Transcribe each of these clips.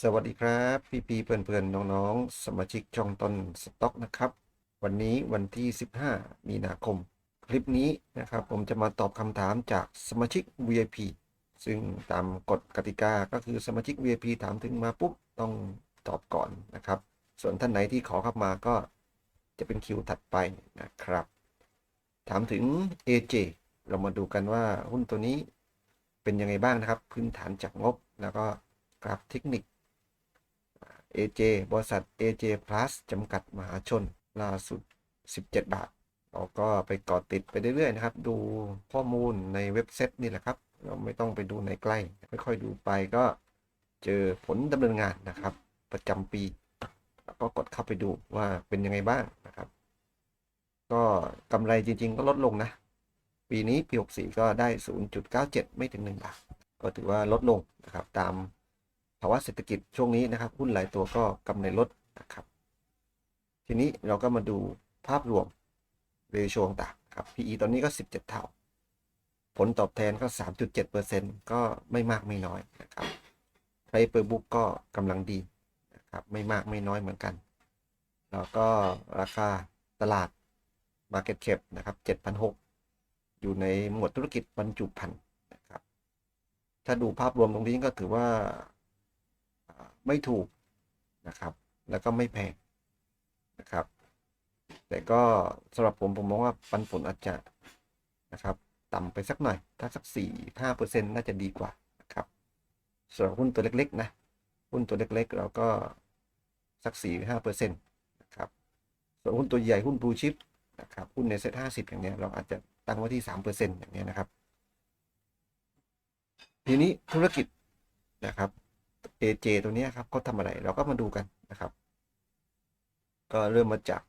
สวัสดีครับพี่ปีเพื่อนๆน้องๆ สมาชิกช่องต้นสต็อกนะครับ วันนี้วันที่ 15 มีนาคม คลิปนี้นะครับ ผมจะมาตอบคำถามจากสมาชิก VIP ซึ่งตามกฎกติกาก็คือสมาชิก VIP ถามถึงมาปุ๊บต้องตอบก่อนนะครับ ส่วนท่านไหนที่ขอเข้ามาก็จะเป็นคิวถัดไปนะครับ ถามถึง AJ เรามาดูกันว่าหุ้นตัวนี้เป็นยังไงบ้างนะครับ พื้นฐานจากงบแล้วก็กราฟเทคนิค AJ บริษัท AJ Plus จำกัดมหาชนล่าสุด 17 บาท เราก็ไปกอดติดไปเรื่อยๆนะครับ ดูข้อมูลในเว็บไซตนี่แหละครับ เราไม่ต้องไปดูในใกล้ ค่อยๆดูไปก็เจอผลดำเนินงานนะครับ ประจำปี แล้วก็กดเข้าไปดูว่าเป็นยังไงบ้างนะครับ ก็กำไรจริงๆก็ลดลงนะ ปีนี้ปี 64 ก็ได้ 0.97 ไม่ถึง 1 บาท ก็ถือว่าลดลงนะครับตาม ภาวะเศรษฐกิจช่วงนี้นะครับหุ้นหลายตัวก็กำไรลดนะครับทีนี้เราก็มาดูภาพรวมเรโชต่างครับ PE ตอนนี้ก็ 17 เท่า ผลตอบแทนก็ 3.7%ก็ไม่มากไม่น้อยนะครับไพรเปอร์บุ๊กก็กำลังดีนะครับไม่มากไม่น้อยเหมือนกัน แล้วก็ราคาตลาด Market Cap นะครับ7,600อยู่ในหมวดธุรกิจบรรจุภัณฑ์นะครับถ้าดูภาพรวมตรงนี้ก็ถือว่า ไม่ถูกนะครับ แล้วก็ไม่แพงนะครับ แต่ก็สำหรับผมผมมองว่าปันผลอาจจะนะครับต่ำไปสักหน่อย ถ้าสักสี่ห้าเปอร์เซ็นต์น่าจะดีกว่านะครับสำหรับหุ้นตัวเล็กๆนะหุ้นตัวเล็กๆ เราก็สักสี่ห้าเปอร์เซ็นต์นะครับส่วนหุ้นตัวใหญ่หุ้นบลูชิปนะครับหุ้นในเซ็ตห้าสิบอย่างเนี้ยเราอาจจะตั้งไว้ที่สามเปอร์เซ็นต์อย่างเนี้ยนะครับ ทีนี้ธุรกิจนะครับ AJ ตัวนี้ครับเขาทำอะไรเราก็มาดูกันนะครับ ก็เริ่มมาจาก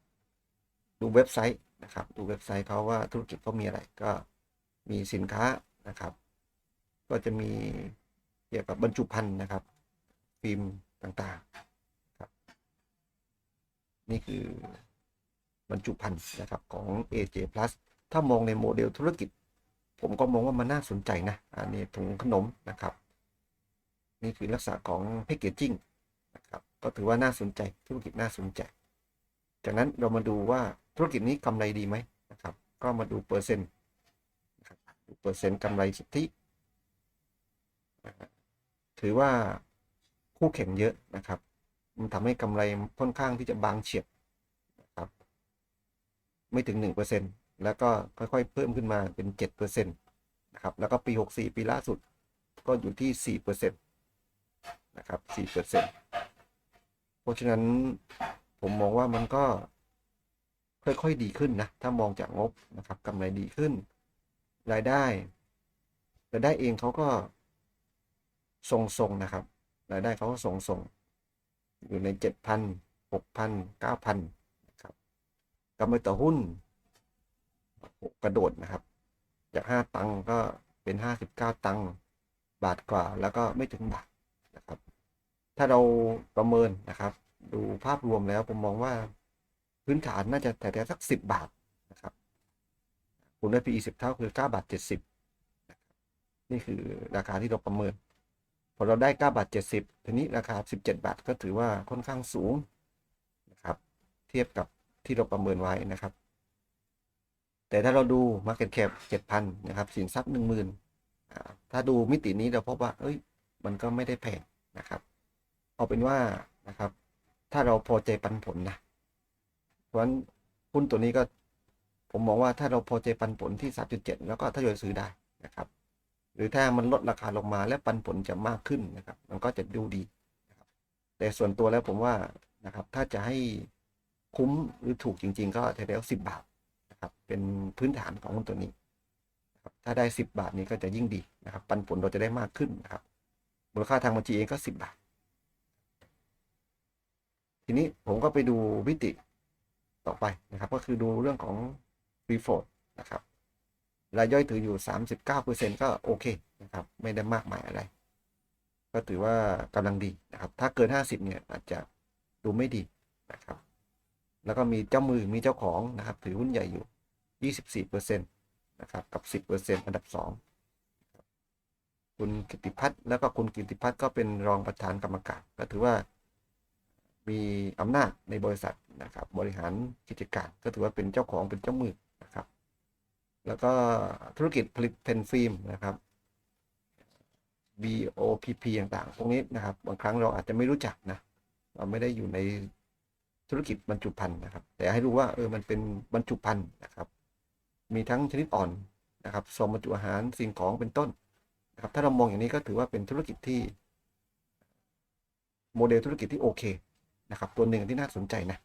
ดูเว็บไซต์นะครับ ดูเว็บไซต์เขาว่าธุรกิจเขามีอะไรก็มีสินค้านะครับ ก็จะมีเกี่ยวกับบรรจุภัณฑ์นะครับ ฟิล์มต่างๆครับ นี่คือบรรจุภัณฑ์นะครับของ AJ Plus ถ้ามองในโมเดลธุรกิจ ผมก็มองว่ามันน่าสนใจนะ อันนี้ถุงขนมนะครับ นี่คือลักษณะของแพคเกจจิ้งนะครับก็ถือว่าน่าสนใจธุรกิจน่าสนใจ จากนั้นเรามาดูว่าธุรกิจนี้กำไรดีไหมนะครับ ก็มาดูเปอร์เซ็นต์นะครับดูเปอร์เซ็นต์กำไรสุทธิถือว่าคู่แข่งเยอะนะครับ มันทำให้กำไรค่อนข้างที่จะบางเฉียบนะครับ ไม่ถึง 1%แล้วก็ค่อยๆ เพิ่มขึ้นมาเป็น 7%นะครับ แล้วก็ปี 64 ปีล่าสุดก็อยู่ที่ 4% นะครับ 4%เพราะฉะนั้นผมมองว่ามันก็ค่อยๆดีขึ้นนะ ถ้ามองจากงบนะครับกำไรดีขึ้น รายได้รายได้เองเขาก็ทรงๆนะครับ รายได้เขาก็ทรงๆอยู่ใน 7,000 6,000 9,000นะครับกำไรต่อหุ้นกระโดดนะครับ จาก 5 ตังก็เป็น 59 ตังบาทกว่าแล้วก็ไม่ถึงบาทนะครับ ถ้าเราประเมินนะครับ ดูภาพรวมแล้วผมมองว่าพื้นฐานน่าจะแต่แต่สัก 10 บาทนะครับคุณได้ PE 10 เท่าคือ 9 บาท 70นะครับนี่คือราคาที่เราประเมิน พอเราได้ 9 บาท 70 ทีนี้ราคา 17 บาทก็ถือว่าค่อนข้างสูงนะครับ เทียบกับที่เราประเมินไว้นะครับ แต่ถ้าเราดู Market Cap 7,000 นะครับ สินทรัพย์ 10,000อ่าถ้าดูมิตินี้เราพบว่า เอ้ย มันก็ไม่ได้แพงนะครับ เอาเป็นว่านะครับ ถ้าเราพอใจปันผลนะเพราะฉะนั้นหุ้นตัวนี้ก็ ผมมองว่าถ้าเราพอใจปันผลที่ 3.7 แล้วก็ทยอยซื้อได้นะครับ หรือถ้ามันลดราคาลงมาและปันผลจะมากขึ้นนะครับ มันก็จะดูดีนะครับ แต่ส่วนตัวแล้วผมว่านะครับ ถ้าจะให้คุ้มหรือถูกจริง ๆ ก็แถวๆ10บาทนะครับ เป็นพื้นฐานของหุ้นตัวนี้นถ้าได้ 10 บาทนี้ก็จะยิ่งดีนะครับ ปันผลเราจะได้มากขึ้นนะครับ มูลค่าทางบัญชีเองก็ 10 บาท ทีนี้ผมก็ไปดูวิติต่อไปนะครับ ก็คือดูเรื่องของฟรีโฟดนะครับรายย่อยถืออยู่ 39%ก็โอเคนะครับ ไม่ได้มากมายอะไร ก็ถือว่ากำลังดีนะครับ ถ้าเกิน 50 เนี่ยอาจจะดูไม่ดีนะครับ แล้วก็มีเจ้ามือมีเจ้าของนะครับ ถือหุ้นใหญ่อยู่ 24%นะครับ กับ 10%อันดับ 2 คุณกิติพัฒน์แล้วก็คุณกิติพัฒน์ก็เป็นรองประธานกรรมการ ก็ถือว่า มีอำนาจในบริษัทนะครับ บริหารกิจการก็ถือว่าเป็นเจ้าของเป็นเจ้ามือนะครับ แล้วก็ธุรกิจผลิตแผ่นฟิล์มนะครับ BOPP ต่างๆพวกนี้นะครับ บางครั้งเราอาจจะไม่รู้จักนะเราไม่ได้อยู่ในธุรกิจบรรจุภัณฑ์นะครับ แต่ให้รู้ว่าเออมันเป็นบรรจุภัณฑ์นะครับ มีทั้งชนิดอ่อนนะครับซองบรรจุอาหารสิ่งของเป็นต้นนะครับ ถ้าเรามองอย่างนี้ก็ถือว่าเป็นธุรกิจที่ โมเดลธุรกิจที่โอเค นะครับ ตัวหนึ่งที่น่าสนใจนะ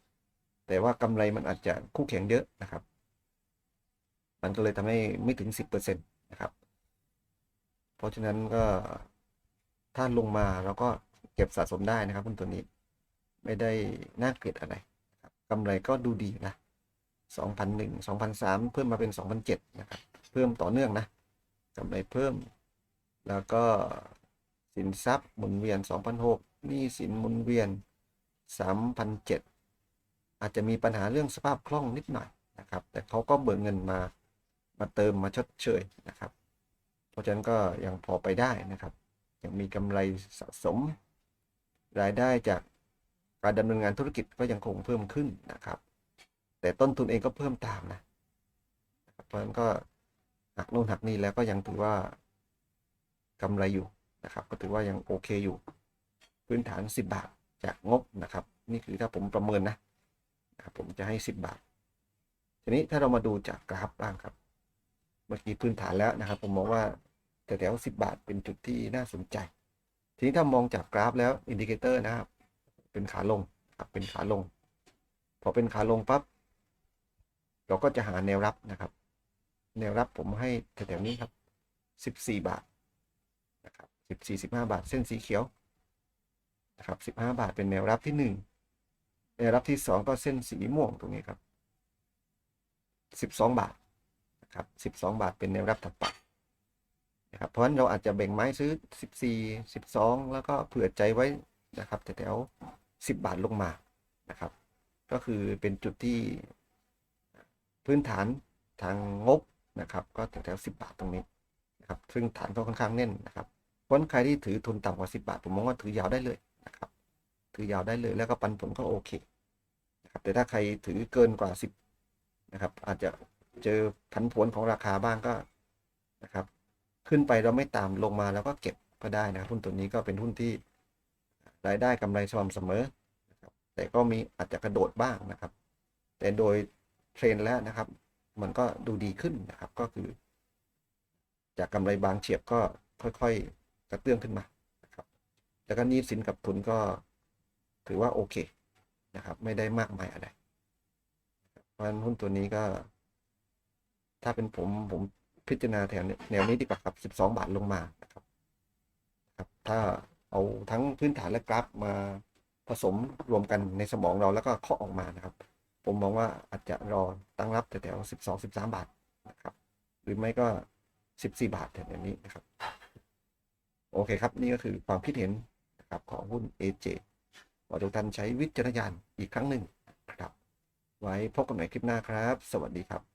แต่ว่ากำไรมันอาจจะคู่แข่งเยอะนะครับ มันก็เลยทำให้ไม่ถึง 10%นะครับ เพราะฉะนั้นก็ถ้าลงมาเราก็เก็บสะสมได้นะครับหุ้นตัวนี้ ไม่ได้น่าเกลียดอะไรกำไรก็ดูดีนะ2001 2003 เพิ่มมาเป็น 2007นะครับ เพิ่มต่อเนื่องนะกำไรเพิ่ม แล้วก็สินทรัพย์หมุนเวียน 2006หนี้สินหมุนเวียน 3,007อาจจะมีปัญหาเรื่องสภาพคล่องนิดหน่อยนะครับ แต่เขาก็เบิกเงินมามาเติมมาชดเชยนะครับ เพราะฉะนั้นก็ยังพอไปได้นะครับยังมีกำไรสะสม รายได้จากการดำเนินงานธุรกิจก็ยังคงเพิ่มขึ้นนะครับ แต่ต้นทุนเองก็เพิ่มตามนะเพราะฉะนั้นก็หักนู่นหักนี่แล้วก็ยังถือว่ากำไรอยู่นะครับ ก็ถือว่ายังโอเคอยู่ พื้นฐาน 10 บาท จากงบนะครับ นี่คือถ้าผมประเมินนะนะครับผมจะให้ 10 บาท ทีนี้ถ้าเรามาดูจากกราฟบ้างครับ เมื่อกี้พื้นฐานแล้วนะครับ ผมมองว่าแถวๆ10 บาทเป็นจุดที่น่าสนใจ ทีนี้ถ้ามองจากกราฟแล้วอินดิเคเตอร์นะครับ เป็นขาลงครับเป็นขาลง พอเป็นขาลงปั๊บเราก็จะหาแนวรับนะครับ แนวรับผมให้แถวๆนี้ครับ 14 บาทนะครับ14 15 บาทเส้นสีเขียว นะครับ15 บาทเป็นแนวรับที่ 1 แนวรับที่ 2 ก็เส้นสีม่วงตรงนี้ครับ 12 บาทนะครับ12 บาทเป็นแนวรับถัดไปนะครับเพราะฉะนั้นเราอาจจะแบ่งไม้ซื้อ 14 12 แล้วก็เผื่อใจไว้นะครับแถวๆ10 บาทลงมานะครับ ก็คือเป็นจุดที่พื้นฐานทางงบนะครับ ก็แถวๆ10 บาทตรงนี้นะครับซึ่งฐานก็ค่อนข้างแน่นนะครับเพราะฉะนั้นใครที่ถือทุนต่ำกว่า 10 บาท ผมมองว่าถือยาวได้เลย ถือยาวได้เลยแล้วก็ปันผลก็โอเคนะครับแต่ถ้าใครถือเกินกว่า 10นะครับ อาจจะเจอผันผวนของราคาบ้างก็นะครับ ขึ้นไปเราไม่ตามลงมาแล้วก็เก็บก็ได้นะครับหุ้นตัวนี้ก็เป็นหุ้นที่รายได้กำไรสม่ำเสมอนะครับแต่ก็มีอาจจะกระโดดบ้างนะครับ แต่โดยเทรนแล้วนะครับ มันก็ดูดีขึ้นนะครับก็คือ จากกำไรบางเฉียบก็ค่อย ๆ กระเตื้องขึ้นมานะครับแล้วก็นี้สินกับทุนก็ ถือว่าโอเคนะครับ ไม่ได้มากมายอะไรเพราะฉะนั้นหุ้นตัวนี้ก็ ถ้าเป็นผมผมพิจารณาแถวแนวนี้ดีกว่าครับ 12 บาทลงมานะครับครับ ถ้าเอาทั้งพื้นฐานและกราฟมาผสมรวมกันในสมองเราแล้วก็เคาะออกมานะครับ ผมมองว่าอาจจะรอตั้งรับแถวๆ12 13 บาทนะครับ หรือไม่ก็ 14 บาทแถวนี้นะครับ โอเคครับ นี่ก็คือความคิดเห็นนะครับของหุ้น AJ ข อทุกท่านใช้วิจารณญาณอีกครั้งหนึ่งนะครับ ไว้พบกันใหม่คลิปหน้าครับ สวัสดีครับ